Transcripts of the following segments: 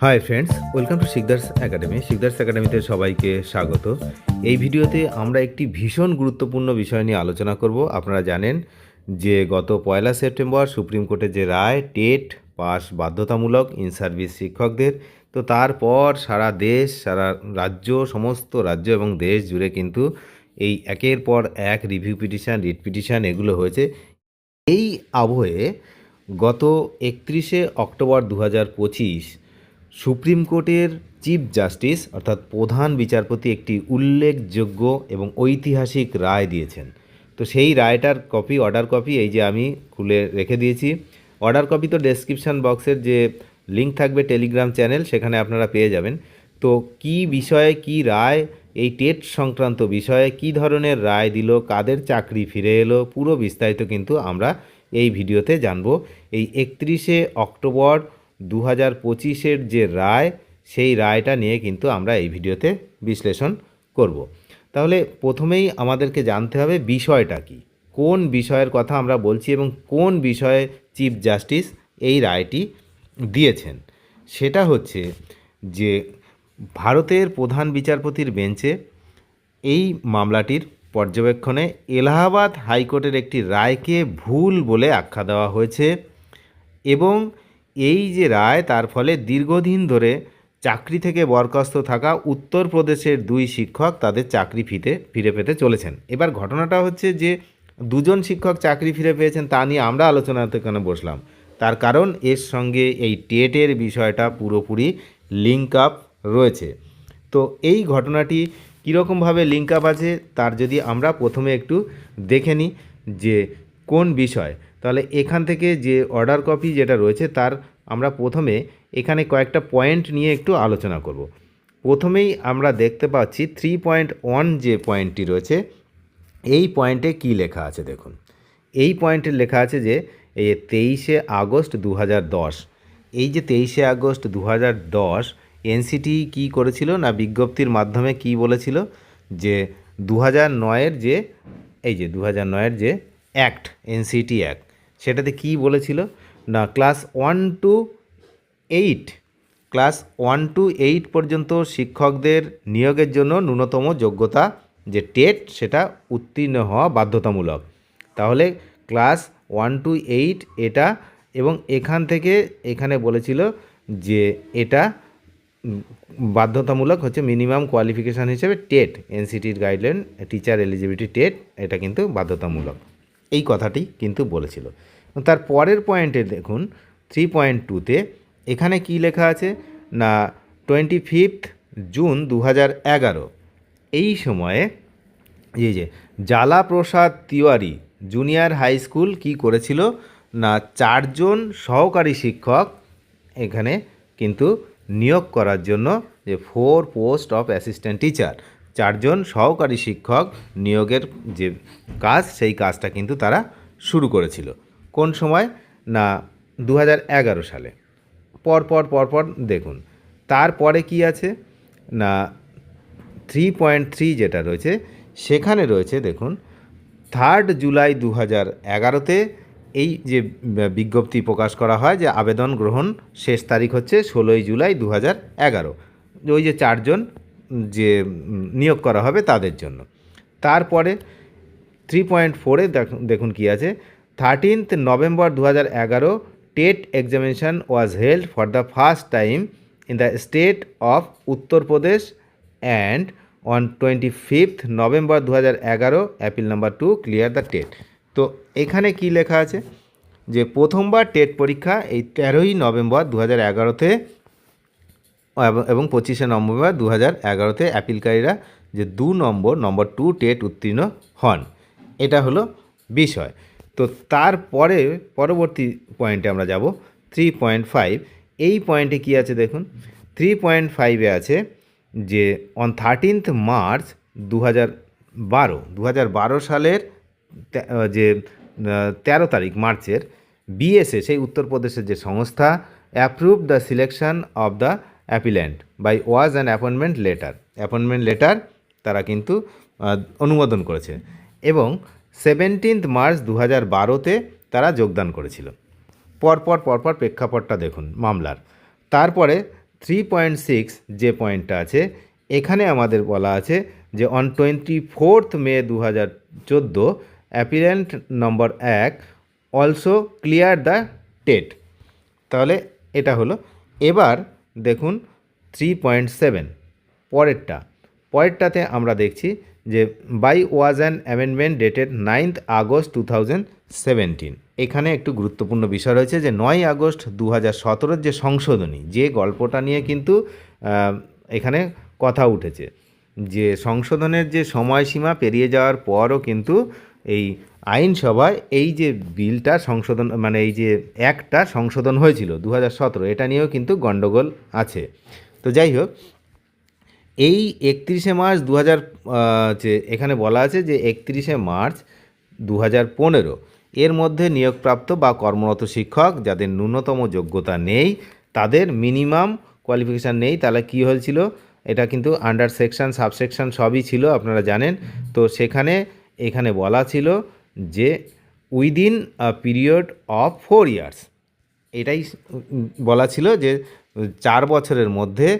Hi friends welcome to Shikdar's academy Shikdar's একাডেমিতে সবাইকে স্বাগত। এই ভিডিওতে আমরা একটি ভীষণ গুরুত্বপূর্ণ বিষয় নিয়ে আলোচনা করব। আপনারা জানেন যে গত পয়লা সেপ্টেম্বর সুপ্রিম কোর্টের যে রায়, টেট পাস বাধ্যতামূলক ইন সার্ভিস শিক্ষকদের, তো তারপর সারা দেশ, সারা রাজ্য, সমস্ত রাজ্য এবং দেশ জুড়ে কিন্তু এই একের পর এক রিভিউ পিটিশান রিট পিটিশন এগুলো হয়েছে। এই আবহে গত একত্রিশে অক্টোবর দু হাজার পঁচিশ সুপ্রিম কোর্টের চিফ জাস্টিস, অর্থাৎ প্রধান বিচারপতি একটি উল্লেখযোগ্য এবং ঐতিহাসিক রায় দিয়েছেন। তো সেই রায়টার কপি, অর্ডার কপি, এই যে আমি খুলে রেখে দিয়েছি। অর্ডার কপি তো ডেসক্রিপশন বক্সের যে লিঙ্ক থাকবে টেলিগ্রাম চ্যানেল, সেখানে আপনারা পেয়ে যাবেন। তো কি বিষয়ে কি রায়, এই টেট সংক্রান্ত বিষয়ে কি ধরনের রায় দিল, কাদের চাকরি ফিরে এলো, পুরো বিস্তারিত কিন্তু আমরা এই ভিডিওতে জানব। এই একত্রিশে অক্টোবর দু হাজার পঁচিশের যে রায়, সেই রায়টা নিয়ে কিন্তু আমরা এই ভিডিওতে বিশ্লেষণ করব। তাহলে প্রথমেই আমাদেরকে জানতে হবে বিষয়টা কি। কোন বিষয়ের কথা আমরা বলছি এবং কোন বিষয়ে চিফ জাস্টিস এই রায়টি দিয়েছেন? সেটা হচ্ছে যে ভারতের প্রধান বিচারপতির বেঞ্চে এই মামলাটির পর্যবেক্ষণে এলাহাবাদ হাইকোর্টের একটি রায়কে ভুল বলে আখ্যা দেওয়া হয়েছে এবং এই যে রায়, তার ফলে দীর্ঘদিন ধরে চাকরি থেকে বরখাস্ত থাকা উত্তরপ্রদেশের দুই শিক্ষক তাদের চাকরি ফিতে, ফিরে পেতে চলেছেন। এবার ঘটনাটা হচ্ছে যে দুজন শিক্ষক চাকরি ফিরে পেয়েছেন, তা নিয়ে আমরা আলোচনাতে কেন বসলাম? তার কারণ এর সঙ্গে এই টেটের বিষয়টা পুরোপুরি লিঙ্ক আপ রয়েছে। তো এই ঘটনাটি কীরকমভাবে লিঙ্ক আপ আছে, তার যদি আমরা প্রথমে একটু দেখে নিই যে কোন বিষয়? তাহলে এখান থেকে যে অর্ডার কপি যেটা রয়েছে তার আমরা প্রথমে এখানে কয়েকটা পয়েন্ট নিয়ে একটু আলোচনা করব। প্রথমেই আমরা দেখতে পাচ্ছি থ্রি পয়েন্ট ওয়ান যে পয়েন্টটি রয়েছে, এই পয়েন্টে কি লেখা আছে দেখুন। এই পয়েন্টে লেখা আছে যে, এই তেইশে আগস্ট দু হাজার দশ, এই যে তেইশে আগস্ট দু হাজার দশ, এনসিটি কী করেছিল না বিজ্ঞপ্তির মাধ্যমে কি বলেছিল? যে দু হাজার নয়ের যে, এই যে দু হাজার নয়ের যে অ্যাক্ট এনসিটি অ্যাক্ট। সেটাতে কি বলেছিল? না, class one two eight, class one two eight পর্যন্ত শিক্ষকদের নিয়োগের জন্য ন্যূনতম যোগ্যতা যে টেট, সেটা উত্তীর্ণ হওয়া বাধ্যতামূলক। তাহলে ক্লাস ওয়ান টু এইট এটা এবং এখান থেকে এখানে বলেছিল যে এটা বাধ্যতামূলক হচ্ছে মিনিমাম কোয়ালিফিকেশান হিসেবে টেট এনসিটির গাইডলাইন, টিচার এলিজিবিলিটি টেট, এটা কিন্তু বাধ্যতামূলক। এই কথাটি কিন্তু বলেছিল। তার পরের পয়েন্টে দেখুন থ্রি পয়েন্ট টুতে এখানে কি লেখা আছে? না টোয়েন্টি ফিফথ জুন দু এগারো। এই সময়ে এই যে Jwala Prasad Tiwari junior high school কি করেছিল? না, চারজন সহকারী শিক্ষক এখানে কিন্তু নিয়োগ করার জন্য যে four post of assistant teacher চারজন সহকারী শিক্ষক নিয়োগের যে কাজ, সেই কাজটা কিন্তু তারা শুরু করেছিল। কোন সময়? না দু হাজার এগারো সালে। পরপর পরপর দেখুন। তারপরে কি আছে? না থ্রি পয়েন্ট থ্রি যেটা রয়েছে, সেখানে রয়েছে দেখুন থার্ড জুলাই দু হাজার এগারোতে এই যে বিজ্ঞপ্তি প্রকাশ করা হয় যে আবেদন গ্রহণ শেষ তারিখ হচ্ছে ষোলোই জুলাই দু হাজার এগারো। ওই যে চারজন যে নিয়োগ করা হবে তাদের জন্য। তারপরে থ্রি পয়েন্ট ফোরে দেখুন কি আছে। থার্টিনথ নভেম্বর দু হাজার এগারো TET examination was held for the first time in the state of Uttar Pradesh and on twenty fifth November দু হাজার এগারো appeal number to clear the TET. তো এখানে কি লেখা আছে? যে, প্রথমবার টেট পরীক্ষা এই তেরোই নভেম্বর দু হাজার এগারোতে এবং- পঁচিশে নভেম্বর দু হাজার এগারোতে অ্যাপিলকারীরা যে দু নম্বর নম্বর টু টেট উত্তীর্ণ হন। এটা হলো বিষয়। তো তারপরে পরবর্তী পয়েন্টে আমরা যাব থ্রি পয়েন্ট ফাইভ এই পয়েন্টে কি আছে দেখুন? থ্রি পয়েন্ট ফাইভে আছে যে অন থার্টিনথ মার্চ দু হাজার বারো দু হাজার বারো সালের যে তেরো তারিখ মার্চের বিএসএ সেই উত্তরপ্রদেশের যে সংস্থা approve the selection of the appellant by was an appointment letter appointment letter তারা কিন্তু অনুমোদন করেছে। এবং সেভেন্টিন্থ মার্চ দু হাজার বারোতে তারা যোগদান করেছিল। পরপর পরপর প্রেক্ষাপটটা দেখুন মামলার। তারপরে থ্রি পয়েন্ট সিক্স যে পয়েন্টটা আছে, এখানে আমাদের বলা আছে যে অন টোয়েন্টি ফোর্থ মে দু হাজার চোদ্দ অ্যাপিলেন্ট নম্বর এক অলসো ক্লিয়ার দ্য টেট তাহলে এটা হলো। এবার দেখুন থ্রি পয়েন্ট সেভেন পরেরটা, পরেরটাতে আমরা দেখছি যে by was an amendment dated ninth August two thousand seventeen এখানে একটু গুরুত্বপূর্ণ বিষয় রয়েছে যে নয় আগস্ট দু হাজার সতেরোর যে সংশোধনী, যে গল্পটা নিয়ে কিন্তু এখানে কথা উঠেছে। যে সংশোধনের যে সময়সীমা পেরিয়ে যাওয়ার পরও কিন্তু এই আইনসভায় এই যে বিলটা সংশোধন মানে এই যে অ্যাক্টটা সংশোধন হয়েছিল দু হাজার সতেরো, এটা নিয়েও কিন্তু গণ্ডগোল আছে। তো যাই হোক, এই একত্রিশে মার্চ দু হাজার যে এখানে বলা আছে যে একত্রিশে মার্চ দু হাজার পনেরো, এর মধ্যে নিয়োগপ্রাপ্ত বা কর্মরত শিক্ষক যাদের ন্যূনতম যোগ্যতা নেই, তাদের মিনিমাম কোয়ালিফিকেশান নেই, তাহলে কী হয়েছিল? এটা কিন্তু আন্ডার সেকশন সাবসেকশন সবই ছিল, আপনারা জানেন। তো সেখানে এখানে বলা ছিল যে within a period of four years. এটাই বলা ছিল যে চার বছরের মধ্যে,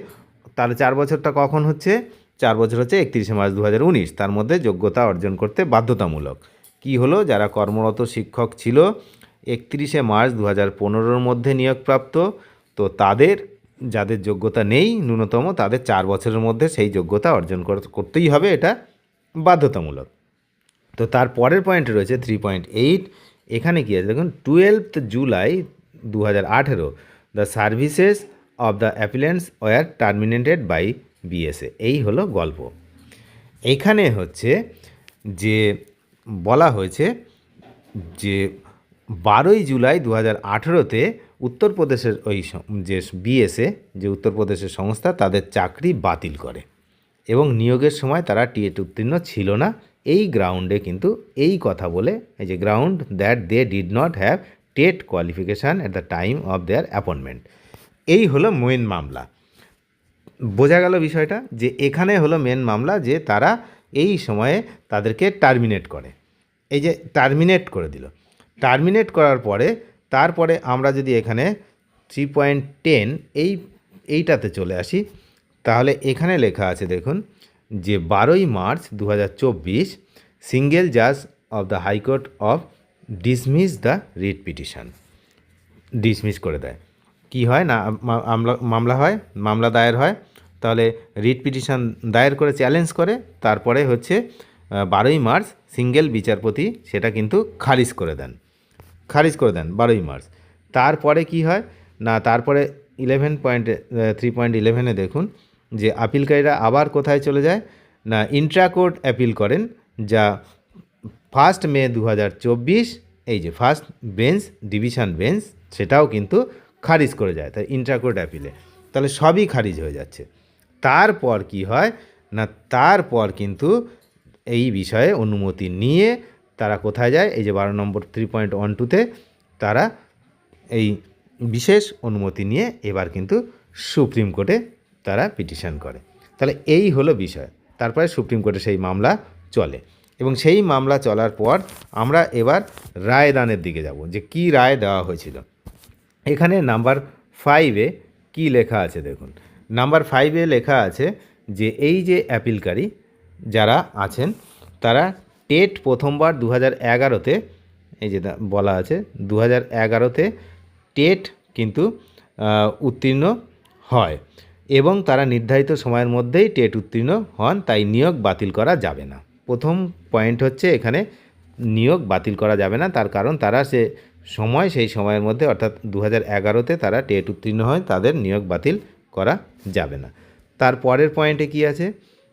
তাহলে চার বছরটা কখন হচ্ছে? চার বছর হচ্ছে একত্রিশে মার্চ দু হাজার উনিশ। তার মধ্যে যোগ্যতা অর্জন করতে বাধ্যতামূলক। কি হলো? যারা কর্মরত শিক্ষক ছিল, একত্রিশে মার্চ দু হাজার মধ্যে নিয়োগপ্রাপ্ত, তো তাদের, যাদের যোগ্যতা নেই ন্যূনতম, তাদের চার বছরের মধ্যে সেই যোগ্যতা অর্জন কর- করতেই হবে এটা বাধ্যতামূলক। তো তার পরের পয়েন্টে রয়েছে থ্রি পয়েন্ট এইট এখানে কী আছে? দেখুন টুয়েলভ জুলাই দু হাজার আঠেরো the services of the appellants were terminated by BSA এই হলো গল্প। এখানে হচ্ছে যে বলা হয়েছে যে বারোই জুলাই দু হাজার আঠেরোতে উত্তরপ্রদেশের ওই যে বিএসএ যে উত্তরপ্রদেশের সংস্থা, তাদের চাকরি বাতিল করে এবং নিয়োগের সময় তারা টিএট উত্তীর্ণ ছিল না। এই গ্রাউন্ডে কিন্তু এই কথা বলে, এই যে ground that they did not have TET qualification at the time of their appointment এই হলো মেন মামলা। বোঝা গেল বিষয়টা যে এখানে হলো মেন মামলা যে তারা এই সময়ে তাদেরকে টার্মিনেট করে। এই যে টার্মিনেট করে দিল। টার্মিনেট করার পরে, তারপরে আমরা যদি এখানে থ্রি পয়েন্ট টেন এই, এইটাতে চলে আসি, তাহলে এখানে লেখা আছে দেখুন যে বারোই মার্চ দু হাজার চব্বিশ সিঙ্গেল জাজ of the High Court of dismiss the writ petition. Dismiss করে দেয়। কি হয় না মা- মামলা হয়, মামলা দায়ের হয়, তাহলে রিট পিটিশন দায়ের করে, চ্যালেঞ্জ করে, তারপরে হচ্ছে বারোই মার্চ সিঙ্গেল বিচারপতি সেটা কিন্তু খারিজ করে দেন। খারিজ করে দেন বারোই মার্চ। তারপরে কি হয়? না, তারপরে ইলেভেন পয়েন্ট থ্রি পয়েন্ট ইলেভেনে দেখুন যে আপিলকারীরা আবার কোথায় চলে যায়? না ইন্ট্রাকোর্ট অ্যাপিল করেন, যা ফার্স্ট মে দু হাজার চব্বিশ, এই যে ফার্স্ট বেঞ্চ ডিভিশন বেঞ্চ সেটাও কিন্তু খারিজ করে যায় তাই ইন্ট্রাকোর্ট অ্যাপিলে তাহলে সবই খারিজ হয়ে যাচ্ছে। তারপর কি হয়? না, তারপর কিন্তু এই বিষয়ে অনুমতি নিয়ে তারা কোথায় যায়? এই যে বারো নম্বর থ্রি পয়েন্ট ওয়ান টুতে তারা এই বিশেষ অনুমতি নিয়ে এবার কিন্তু সুপ্রিম কোর্টে তারা পিটিশন করে। তাহলে এই হলো বিষয়। তারপরে সুপ্রিম কোর্টে সেই মামলা চলে। এবং সেই মামলা চলার পর আমরা এবার রায়দানের দিকে যাব যে কি রায় দেওয়া হয়েছিল। এখানে নাম্বার ফাইভে কি লেখা আছে দেখুন। নাম্বার ফাইভে লেখা আছে যে এই যে অ্যাপিলকারী যারা আছেন, তারা টেট প্রথমবার দু হাজার এগারোতে, এই যে বলা আছে দু হাজার এগারোতে টেট কিন্তু উত্তীর্ণ হয়। এবং তারা নির্ধারিত সময়ের মধ্যেই টেট উত্তীর্ণ হন, তাই নিয়োগ বাতিল করা যাবে না। প্রথম পয়েন্ট হচ্ছে এখানে নিয়োগ বাতিল করা যাবে না, তার কারণ তারা সে সময়, সেই সময়ের মধ্যে, অর্থাৎ দু হাজার এগারোতে তারা টেট উত্তীর্ণ হয়, তাদের নিয়োগ বাতিল করা যাবে না। তার পরের পয়েন্টে কি আছে?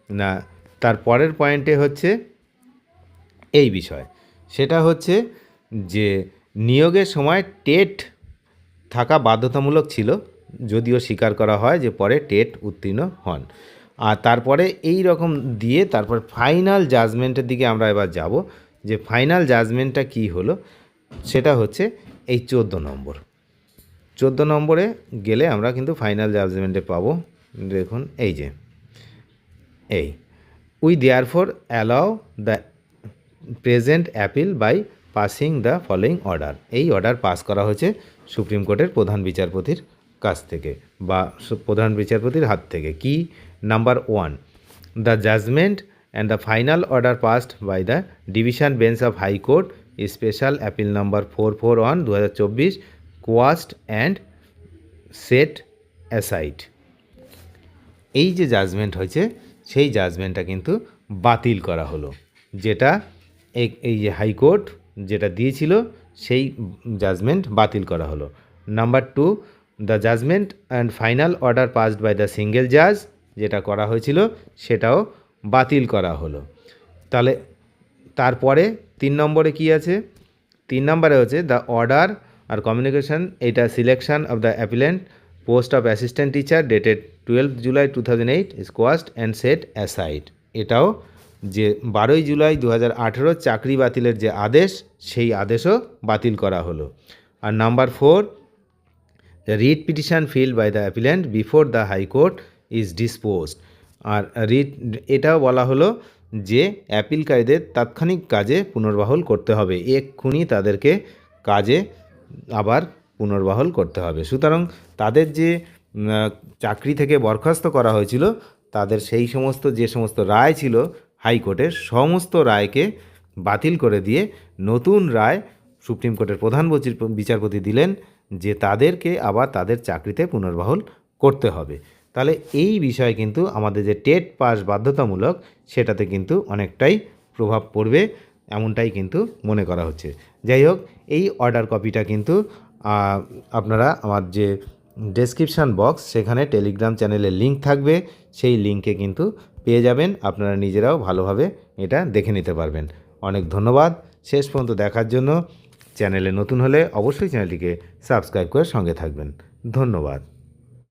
না, তার পরের পয়েন্টে হচ্ছে এই বিষয়। সেটা হচ্ছে যে নিয়োগের সময় টেট থাকা বাধ্যতামূলক ছিল যদিও স্বীকার করা হয় যে পরে টেট উত্তীর্ণ হন। আর তারপরে এই রকম দিয়ে তারপর ফাইনাল জাজমেন্টের দিকে আমরা এবার যাব, যে ফাইনাল জাজমেন্টটা কি হলো, সেটা হচ্ছে এই চোদ্দ নম্বর। চোদ্দ নম্বরে গেলে আমরা কিন্তু ফাইনাল জাজমেন্টে পাবো। দেখুন, এই যে, এই। We there for allow the present appeal by passing the following order এই অর্ডার পাস করা হয়েছে সুপ্রিম কোর্টের প্রধান বিচারপতির। কাছ থেকে বা প্রধান বিচারপতির হাত থেকে। কি? Number one the judgment and the final order passed by the division bench of High Court special appeal number four four one দু হাজার চব্বিশ কোয়াস্ট অ্যান্ড সেট অ্যাসাইড এই যে জাজমেন্ট হয়েছে, সেই জাজমেন্টটা কিন্তু বাতিল করা হলো। যেটা এই যে হাইকোর্ট যেটা দিয়েছিল, সেই জাজমেন্ট বাতিল করা হলো। Number two the judgment and final order passed by the single জাজ, যেটা করা হয়েছিল, সেটাও বাতিল করা হলো। তাহলে তারপরে তিন নম্বরে কি আছে? তিন নম্বরে হচ্ছে দ্য অর্ডার আর কমিউনিকেশন, এটা selection of the appellant post of assistant teacher dated twelve July two thousand eight quashed and set aside এটাও যে বারোই জুলাই দু হাজার আঠেরো চাকরি বাতিলের যে আদেশ, সেই আদেশও বাতিল করা হলো। আর number four The read petition filed by the appellant before the High Court আর রিট, এটাও বলা হলো যে অ্যাপিলকারীদের তাৎক্ষণিক কাজে পুনর্বহাল করতে হবে। এক্ষুনি তাদেরকে কাজে আবার পুনর্বহাল করতে হবে। সুতরাং তাদের যে চাকরি থেকে বরখাস্ত করা হয়েছিল, তাদের সেই সমস্ত, যে সমস্ত রায় ছিল হাইকোর্টের সমস্ত রায়কে বাতিল করে দিয়ে নতুন রায় সুপ্রিম কোর্টের প্রধান বচির- বিচারপতি দিলেন যে তাদেরকে আবার তাদের চাকরিতে পুনর্বহাল করতে হবে। তাহলে এই বিষয়ে কিন্তু আমাদের যে টেট পাস বাধ্যতামূলক সেটাতে কিন্তু অনেকটাই প্রভাব পড়বে, এমনটাই কিন্তু মনে করা হচ্ছে। যাই হোক, এই অর্ডার কপিটা কিন্তু আপনারা আমার যে ডেসক্রিপশান বক্স সেখানে টেলিগ্রাম চ্যানেলের লিঙ্ক থাকবে, সেই লিঙ্কে কিন্তু পেয়ে যাবেন। আপনারা নিজেরাও ভালোভাবে এটা দেখে নিতে পারবেন। অনেক ধন্যবাদ। শেষ পর্যন্ত দেখার জন্য চ্যানেলে নতুন হলে অবশ্যই চ্যানেলটিকে সাবস্ক্রাইব করে সঙ্গে থাকবেন। ধন্যবাদ।